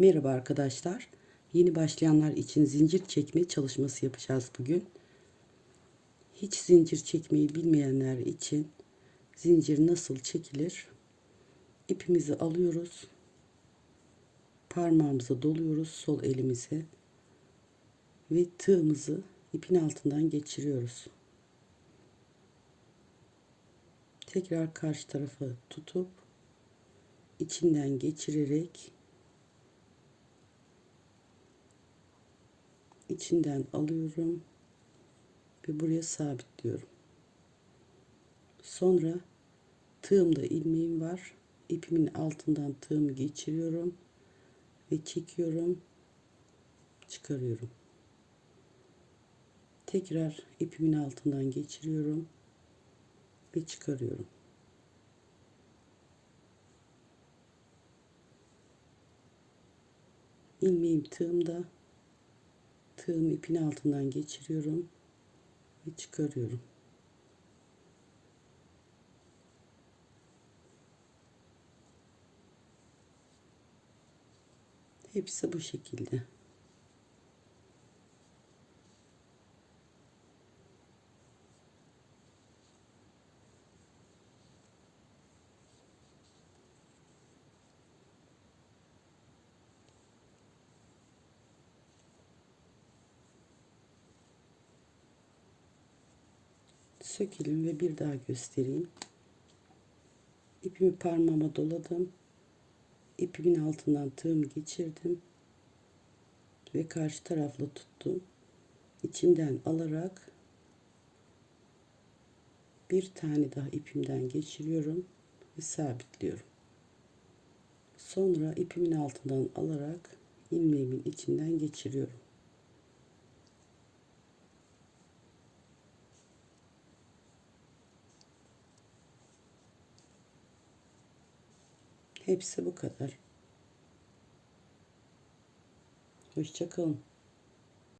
Merhaba arkadaşlar. Yeni başlayanlar için zincir çekme çalışması yapacağız bugün. Hiç zincir çekmeyi bilmeyenler için zincir nasıl çekilir? İpimizi alıyoruz. Parmağımıza doluyoruz sol elimize ve tığımızı ipin altından geçiriyoruz. Tekrar karşı tarafa tutup içinden geçirerek içinden alıyorum ve buraya sabitliyorum. Sonra tığımda ilmeğim var. İpimin altından tığımı geçiriyorum ve çekiyorum. Çıkarıyorum. Tekrar ipimin altından geçiriyorum ve çıkarıyorum. ilmeğim tığımda tığım ipin altından geçiriyorum ve çıkarıyorum. Hepsi bu şekilde. Sökelim ve bir daha göstereyim. İpimi parmağıma doladım. İpimin altından tığımı geçirdim. Ve karşı tarafla tuttum. İçinden alarak bir tane daha ipimden geçiriyorum ve sabitliyorum. Sonra ipimin altından alarak ilmeğimin içinden geçiriyorum. Hepsi bu kadar. Hoşçakalın.